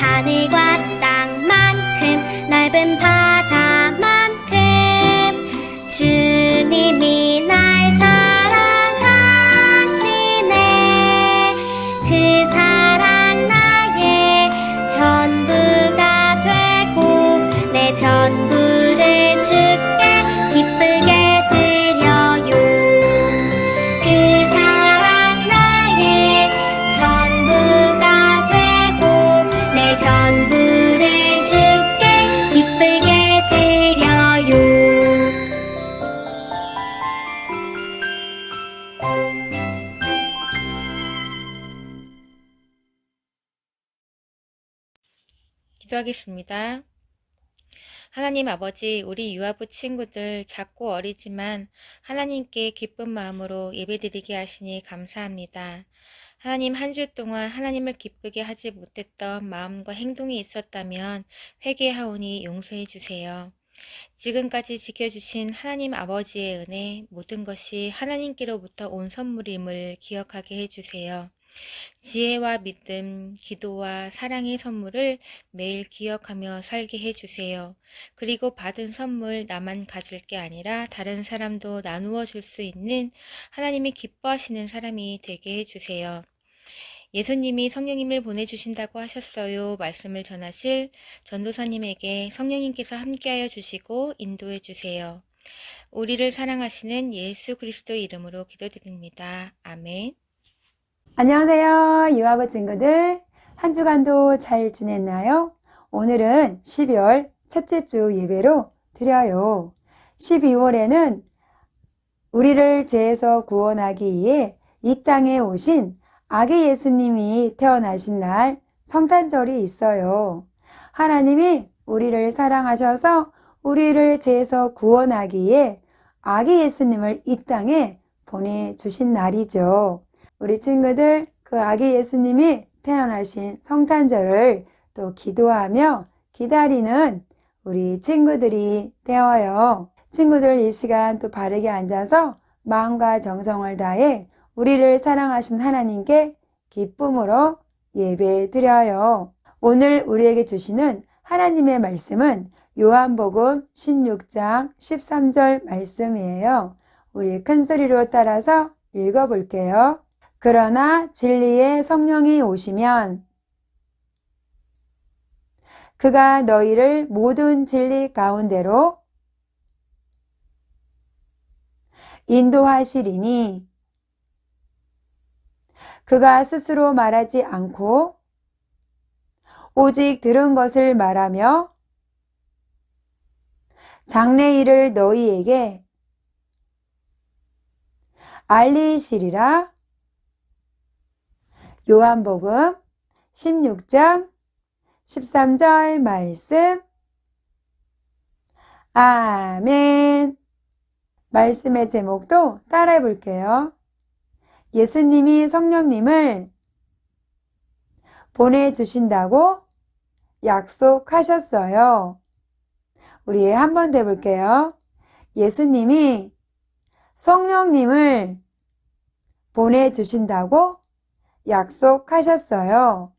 하늘과 땅만큼 기도하겠습니다. 하나님 아버지, 우리 유아부 친구들 작고 어리지만 하나님께 기쁜 마음으로 예배드리게 하시니 감사합니다. 하나님 한 주 동안 하나님을 기쁘게 하지 못했던 마음과 행동이 있었다면 회개하오니 용서해 주세요. 지금까지 지켜주신 하나님 아버지의 은혜, 모든 것이 하나님께로부터 온 선물임을 기억하게 해주세요. 지혜와 믿음, 기도와 사랑의 선물을 매일 기억하며 살게 해주세요. 그리고 받은 선물 나만 가질 게 아니라 다른 사람도 나누어 줄 수 있는 하나님이 기뻐하시는 사람이 되게 해주세요. 예수님이 성령님을 보내주신다고 하셨어요. 말씀을 전하실 전도사님에게 성령님께서 함께하여 주시고 인도해 주세요. 우리를 사랑하시는 예수 그리스도 이름으로 기도드립니다. 아멘. 안녕하세요. 유아부 친구들. 한 주간도 잘 지냈나요? 오늘은 12월 첫째 주 예배로 드려요. 12월에는 우리를 죄에서 구원하기 위해 이 땅에 오신 아기 예수님이 태어나신 날 성탄절이 있어요. 하나님이 우리를 사랑하셔서 우리를 죄에서 구원하기에 아기 예수님을 이 땅에 보내주신 날이죠. 우리 친구들 그 아기 예수님이 태어나신 성탄절을 또 기도하며 기다리는 우리 친구들이 되어요. 친구들 이 시간 또 바르게 앉아서 마음과 정성을 다해 우리를 사랑하신 하나님께 기쁨으로 예배 드려요. 오늘 우리에게 주시는 하나님의 말씀은 요한복음 16장 13절 말씀이에요. 우리 큰 소리로 따라서 읽어볼게요. 그러나 진리의 성령이 오시면 그가 너희를 모든 진리 가운데로 인도하시리니 그가 스스로 말하지 않고 오직 들은 것을 말하며 장래일을 너희에게 알리시리라. 요한복음 16장 13절 말씀. 아멘. 말씀의 제목도 따라해 볼게요. 예수님이 성령님을 보내주신다고 약속하셨어요. 우리 한번더 해볼게요. 예수님이 성령님을 보내주신다고 약속하셨어요.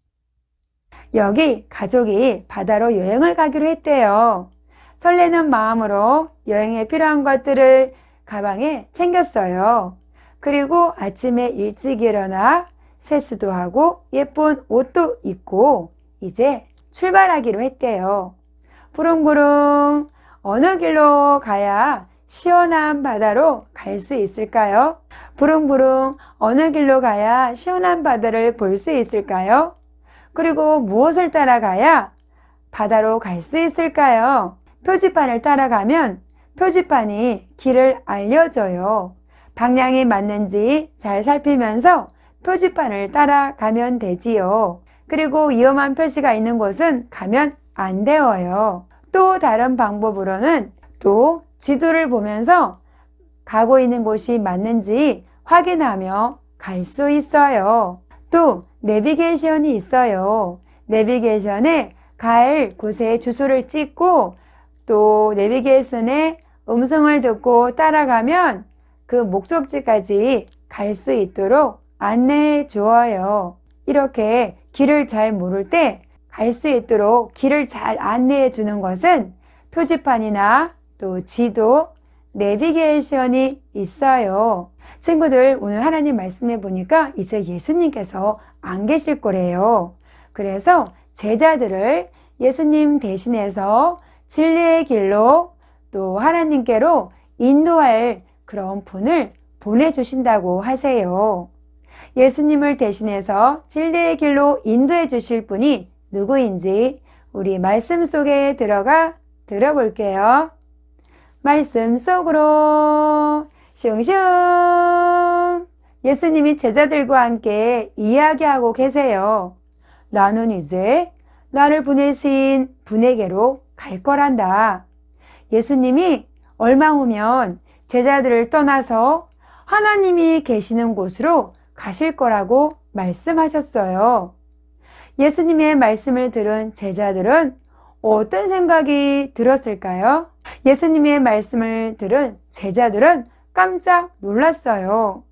여기 가족이 바다로 여행을 가기로 했대요. 설레는 마음으로 여행에 필요한 것들을 가방에 챙겼어요. 그리고 아침에 일찍 일어나 세수도 하고 예쁜 옷도 입고 이제 출발하기로 했대요. 부릉부릉 어느 길로 가야 시원한 바다로 갈 수 있을까요? 부릉부릉 어느 길로 가야 시원한 바다를 볼 수 있을까요? 그리고 무엇을 따라가야 바다로 갈 수 있을까요? 표지판을 따라가면 표지판이 길을 알려줘요. 방향이 맞는지 잘 살피면서 표지판을 따라가면 되지요. 그리고 위험한 표시가 있는 곳은 가면 안 되어요. 또 다른 방법으로는 또 지도를 보면서 가고 있는 곳이 맞는지 확인하며 갈 수 있어요. 또 내비게이션이 있어요. 내비게이션에 갈 곳에 주소를 찍고 또 내비게이션에 음성을 듣고 따라가면 그 목적지까지 갈 수 있도록 안내해 주어요. 이렇게 길을 잘 모를 때 갈 수 있도록 길을 잘 안내해 주는 것은 표지판이나 또 지도, 내비게이션이 있어요. 친구들, 오늘 하나님 말씀해 보니까 이제 예수님께서 안 계실 거래요. 그래서 제자들을 예수님 대신해서 진리의 길로 또 하나님께로 인도할 그런 분을 보내주신다고 하세요. 예수님을 대신해서 진리의 길로 인도해 주실 분이 누구인지 우리 말씀 속에 들어가 들어볼게요. 말씀 속으로 슝슝 예수님이 제자들과 함께 이야기하고 계세요. 나는 이제 나를 보내신 분에게로 갈 거란다. 예수님이 얼마 후면 제자들을 떠나서 하나님이 계시는 곳으로 가실 거라고 말씀하셨어요. 예수님의 말씀을 들은 제자들은 어떤 생각이 들었을까요? 예수님의 말씀을 들은 제자들은 깜짝 놀랐어요.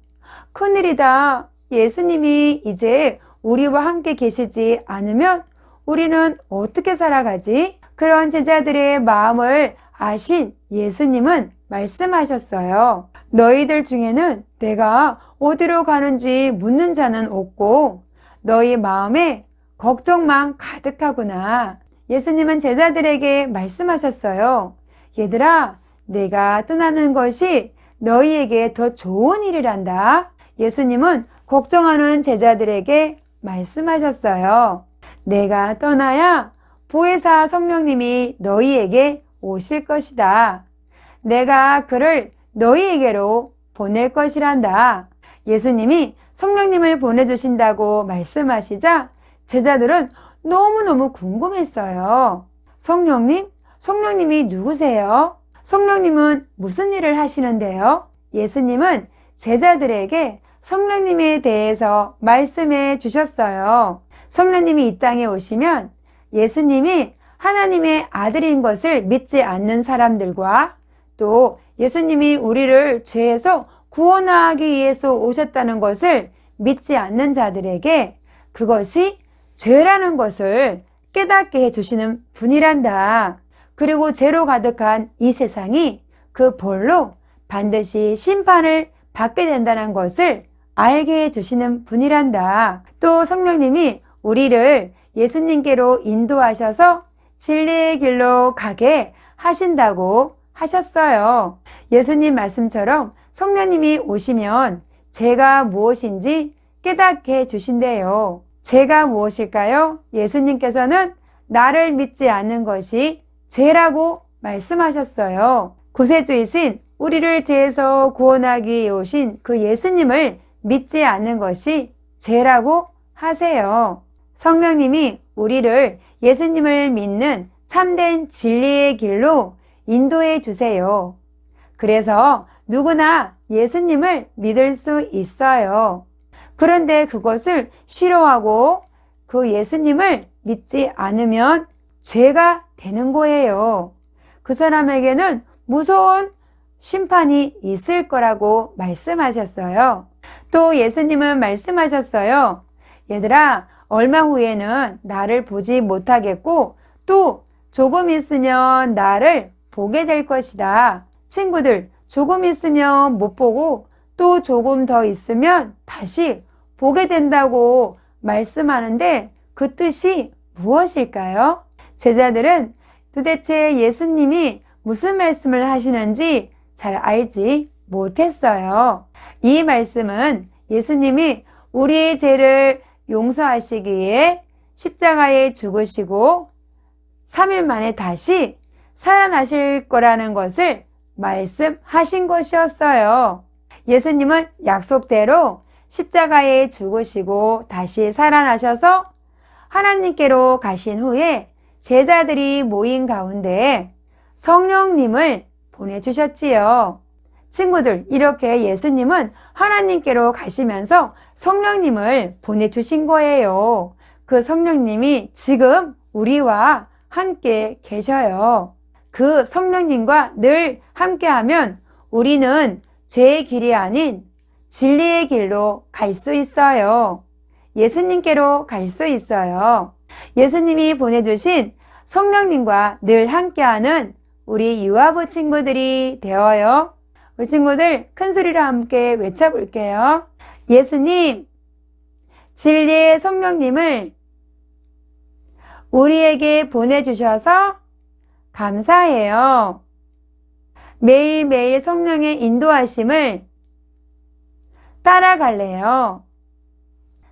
큰일이다. 예수님이 이제 우리와 함께 계시지 않으면 우리는 어떻게 살아가지? 그런 제자들의 마음을 아신 예수님은 말씀하셨어요. 너희들 중에는 내가 어디로 가는지 묻는 자는 없고 너희 마음에 걱정만 가득하구나. 예수님은 제자들에게 말씀하셨어요. 얘들아, 내가 떠나는 것이 너희에게 더 좋은 일이란다. 예수님은 걱정하는 제자들에게 말씀하셨어요. 내가 떠나야 보혜사 성령님이 너희에게 오실 것이다. 내가 그를 너희에게로 보낼 것이란다. 예수님이 성령님을 보내주신다고 말씀하시자 제자들은 너무너무 궁금했어요. 성령님? 성령님이 누구세요? 성령님은 무슨 일을 하시는데요? 예수님은 제자들에게 성령님에 대해서 말씀해 주셨어요. 성령님이 이 땅에 오시면 예수님이 하나님의 아들인 것을 믿지 않는 사람들과 또 예수님이 우리를 죄에서 구원하기 위해서 오셨다는 것을 믿지 않는 자들에게 그것이 죄라는 것을 깨닫게 해주시는 분이란다. 그리고 죄로 가득한 이 세상이 그 벌로 반드시 심판을 받게 된다는 것을 알게 해주시는 분이란다. 또 성령님이 우리를 예수님께로 인도하셔서 진리의 길로 가게 하신다고 하셨어요. 예수님 말씀처럼 성령님이 오시면 죄가 무엇인지 깨닫게 해주신대요. 죄가 무엇일까요? 예수님께서는 나를 믿지 않는 것이 죄라고 말씀하셨어요. 구세주이신 우리를 죄에서 구원하기 오신 그 예수님을 믿지 않는 것이 죄라고 하세요. 성령님이 우리를 예수님을 믿는 참된 진리의 길로 인도해 주세요. 그래서 누구나 예수님을 믿을 수 있어요. 그런데 그것을 싫어하고 그 예수님을 믿지 않으면 죄가 되는 거예요. 그 사람에게는 무서운 심판이 있을 거라고 말씀하셨어요. 또 예수님은 말씀하셨어요. 얘들아, 얼마 후에는 나를 보지 못하겠고 또 조금 있으면 나를 보게 될 것이다. 친구들, 조금 있으면 못 보고 또 조금 더 있으면 다시 보게 된다고 말씀하는데 그 뜻이 무엇일까요? 제자들은 도대체 예수님이 무슨 말씀을 하시는지 잘 알지 못했어요. 이 말씀은 예수님이 우리의 죄를 용서하시기 위해 십자가에 죽으시고 3일 만에 다시 살아나실 거라는 것을 말씀하신 것이었어요. 예수님은 약속대로 십자가에 죽으시고 다시 살아나셔서 하나님께로 가신 후에 제자들이 모인 가운데 성령님을 보내주셨지요. 친구들, 이렇게 예수님은 하나님께로 가시면서 성령님을 보내주신 거예요. 그 성령님이 지금 우리와 함께 계셔요. 그 성령님과 늘 함께하면 우리는 죄의 길이 아닌 진리의 길로 갈 수 있어요. 예수님께로 갈 수 있어요. 예수님이 보내주신 성령님과 늘 함께하는 우리 유아부 친구들이 되어요. 우리 친구들 큰 소리로 함께 외쳐볼게요. 예수님, 진리의 성령님을 우리에게 보내주셔서 감사해요. 매일매일 성령의 인도하심을 따라갈래요.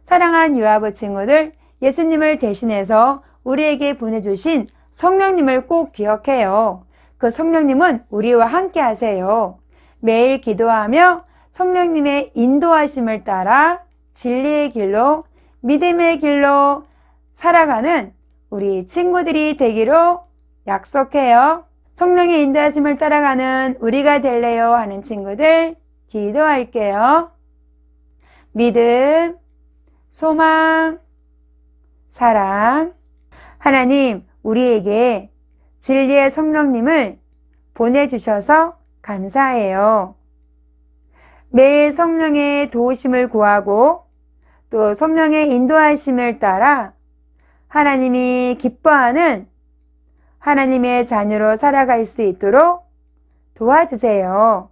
사랑한 유아부 친구들, 예수님을 대신해서 우리에게 보내주신 성령님을 꼭 기억해요. 그 성령님은 우리와 함께 하세요. 매일 기도하며 성령님의 인도하심을 따라 진리의 길로, 믿음의 길로 살아가는 우리 친구들이 되기로 약속해요. 성령의 인도하심을 따라가는 우리가 될래요 하는 친구들 기도할게요. 믿음, 소망, 사랑. 하나님, 우리에게 진리의 성령님을 보내주셔서 감사해요. 매일 성령의 도우심을 구하고 또 성령의 인도하심을 따라 하나님이 기뻐하는 하나님의 자녀로 살아갈 수 있도록 도와주세요.